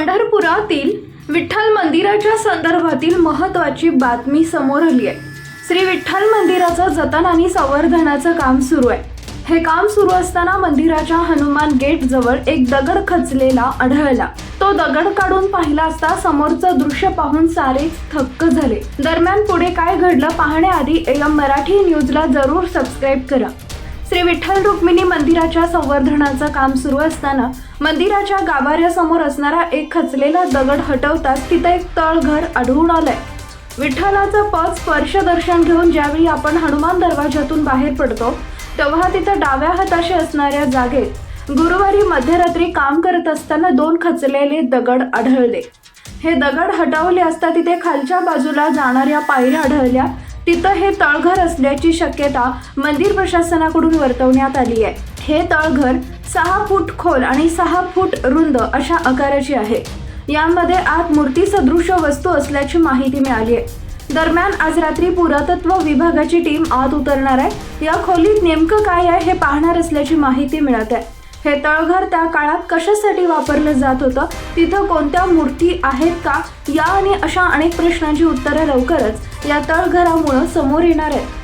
पंढरपुरातील विठ्ठल मंदिराच्या संदर्भातील महत्त्वाची बातमी समोर आली आहे. श्री विठ्ठल मंदिराचं जतन आणि संवर्धनाचं काम सुरू आहे. हे काम सुरू असताना मंदिराच्या हनुमान गेट जवळ एक दगड खचलेला आढळला. तो दगड काढून पाहिला असता समोरचं दृश्य पाहून सारे थक्क झाले. दरम्यान पुढे काय घडलं पाहण्याआधी एम मराठी न्यूजला जरूर सबस्क्राईब करा. श्री विठ्ठल रुक्मिणी मंदिराच्या संवर्धनाचं काम सुरू असताना मंदिराच्या गाभाऱ्यासमोर असणारा एक खचलेला दगड हटवताच तिथं एक तळघर आढळून आलंय. विठ्ठलाचं पद स्पर्श दर्शन घेऊन ज्यावेळी आपण हनुमान दरवाजातून बाहेर पडतो तेव्हा तिथं डाव्या हाताशी असणाऱ्या जागेत गुरुवारी मध्यरात्री काम करत असताना दोन खचलेले दगड आढळले. हे दगड हटवले असता तिथे खालच्या बाजूला जाणाऱ्या पायऱ्या आढळल्या तिथं हे तळघर असल्याची शक्यता मंदिर प्रशासनाकडून वर्तवण्यात आली आहे. हे तळघर सहा फूट खोल आणि सहा फूट रुंद अशा आकाराची आहे. यामध्ये आत मूर्ती सदृश वस्तू असल्याची माहिती मिळाली आहे. दरम्यान आज रात्री पुरातत्व विभागाची टीम आत उतरणार आहे. या खोलीत नेमकं काय आहे हे पाहणार असल्याची माहिती मिळत आहे. हे तळघर त्या काळात कशासाठी वापरलं जात होतं? तिथं कोणत्या मूर्ती आहेत का? या आणि अशा अनेक प्रश्नांची उत्तरं लवकरच या तळघरामुळं समोर येणार आहेत.